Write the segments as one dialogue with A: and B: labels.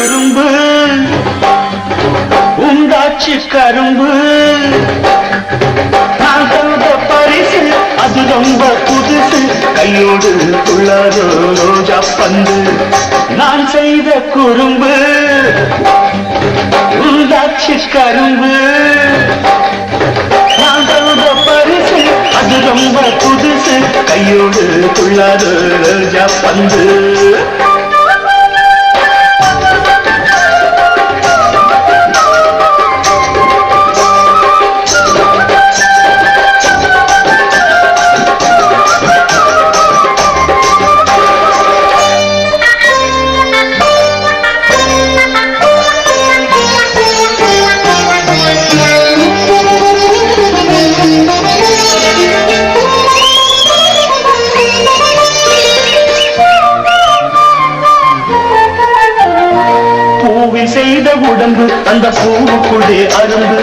A: கரும்பு. உண்டாச்சு கரும்பு. நான் தந்த பரிசு அது ரொம்ப புதுசு. கையோடு உள்ளதோ ரோஜா பந்து. நான் செய்த குறும்பு. உண்டாச்சு கரும்பு. நான் தந்த பரிசு அது ரொம்ப புதுசு. கையோடு உள்ளதோ ரோஜா பந்து. பூவில் செய்த உடம்பு அந்த பூவுக்குள்ளே அரும்பு.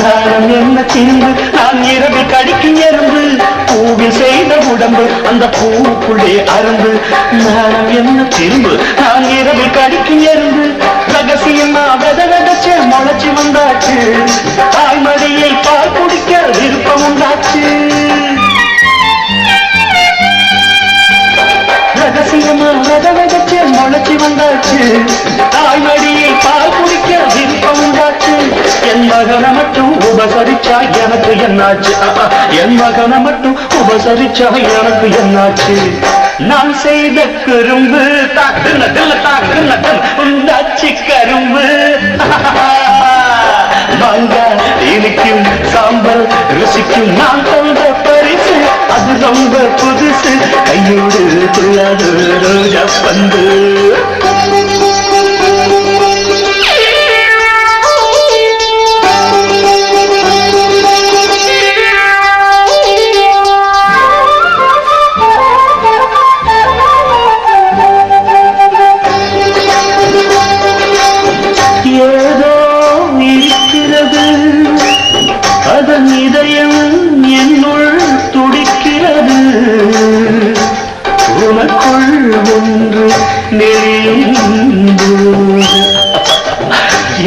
A: நானும் என்ன தின்பு நான் இரவில் கடிக்கும் எறும்பு. பூவில் செய்த உடம்பு அந்த பூவுக்குள்ளே அரும்பு. நானும் என்ன திரும்பு நான் இரவில் கடிக்கும் எறும்பு. ரகசியமா வித விதச்ச முளைச்சு வந்தாச்சு. மகனை மட்டும் உபசரிச்சா எனக்கு என்னாச்சு? என் மகனை மட்டும் உபசரிச்சா எனக்கு என்னாச்சு? நான் செய்த கரும்பு தாக்கு நகல தாக்கு நகல் உண்டாச்சு கரும்பு. மாங்காய் இனிக்கும் சாம்பல் ருசிக்கும் நான் தந்த பரிசு அது ரொம்ப புதுசு. கையோடு துள்ளாது ரோஜா பந்து. உனக்குள் ஒன்று நெறியும்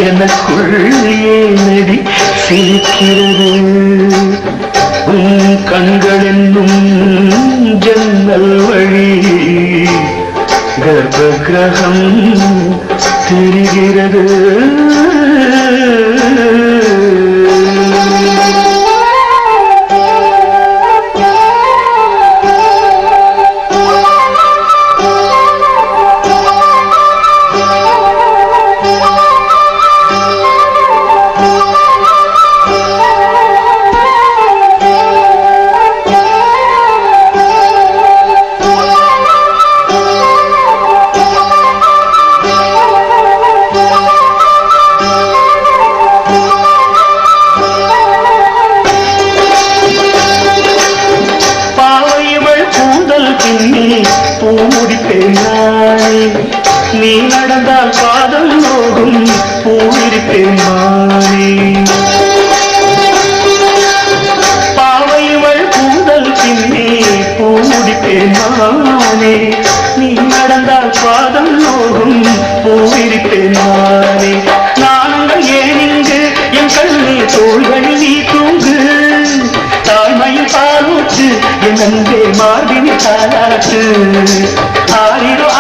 A: எனக்குள் ஏனடி சிரிக்கிறது. உன் கண்கள் என்னும் ஜன்னல் வழி. கர்ப்ப கிரகம் தெரிகிறது. பூமுடிப்பேன் நீ நடந்தால் பாதம் போகும் பூவிருப்பேன் மானே பாவையவள் கூந்தல் பின்னே பூமுடிப்பேன் மானே நீ நடந்தால் பாதம் போகும் பூவிருப்பேன் மானே நாங்கள் ஏன் இங்கு? என் கண்ணீர் தோள்களில் நீ தூங்கு. தாய்மையில் பாலூற்று என் அன்பே காத்து ஆயிரம்